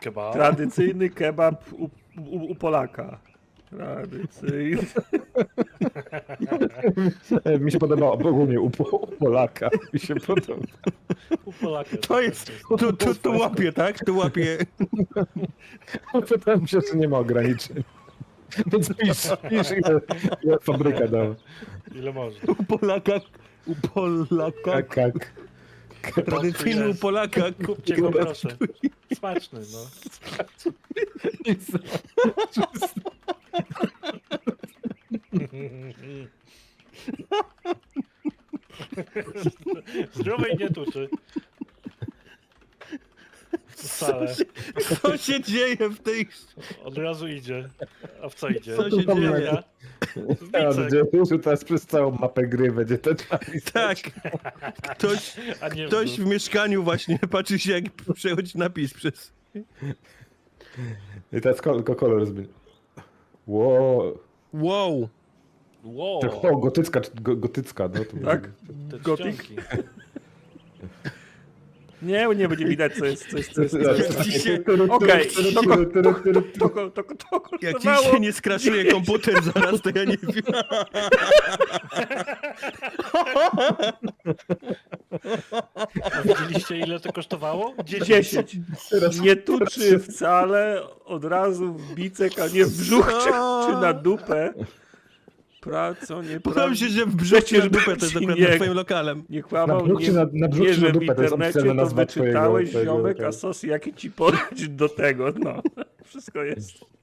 Kebab. Tradycyjny kebab u, u, u Polaka. Tradycyjny. Mi się podoba ogólnie u, Po- u Polaka. Mi się podoba. U Polaka. To jest, tu, tu, tu łapie, tak? Tu łapie. Pytałem się, czy nie ma ograniczeń. Więc pisz, pisz ile, ile fabryka dała. Ile można? U Polaka, u Polaka, Tak, tak. Tradycyjny u Polaka. Kupcie go proszę. Smaczny, no. Zdrowej nie tuczy. Wcale. Co się dzieje w tej... Od razu idzie. A w co idzie? Co się dzieje? Ja? W Ja bicek, będzie teraz przez całą mapę gry, będzie ten napis. Tak. Ktoś, a nie w ktoś dół. w mieszkaniu właśnie patrzy się, jak przechodzi napis przez... I teraz tylko kolor zmieni. Wow. Wow. Wow. Tak, o, gotycka, go, gotycka, no to Tak? Te Gotik? czcionki. Nie, nie będzie widać, co jest. Co jest, co jest, co jest. Dzisiaj- Okej, to, to, to, Jak ci się nie skraszuje komputer zaraz, to ja nie wiem. A widzieliście ile to kosztowało? 10. 10. Nie tuczy wcale, od razu w bicek, a nie w brzuch czy, czy na dupę. Praco, nie Podoba mi się, że w brzuchu na dupę to jest akurat nad twoim lokalem. Nie Na kłamał, brzuch nie, na, na brzuch nie na że w internecie to wyczytałeś, twojego ziomek, a sos jaki ci podać do tego, no. Wszystko jest.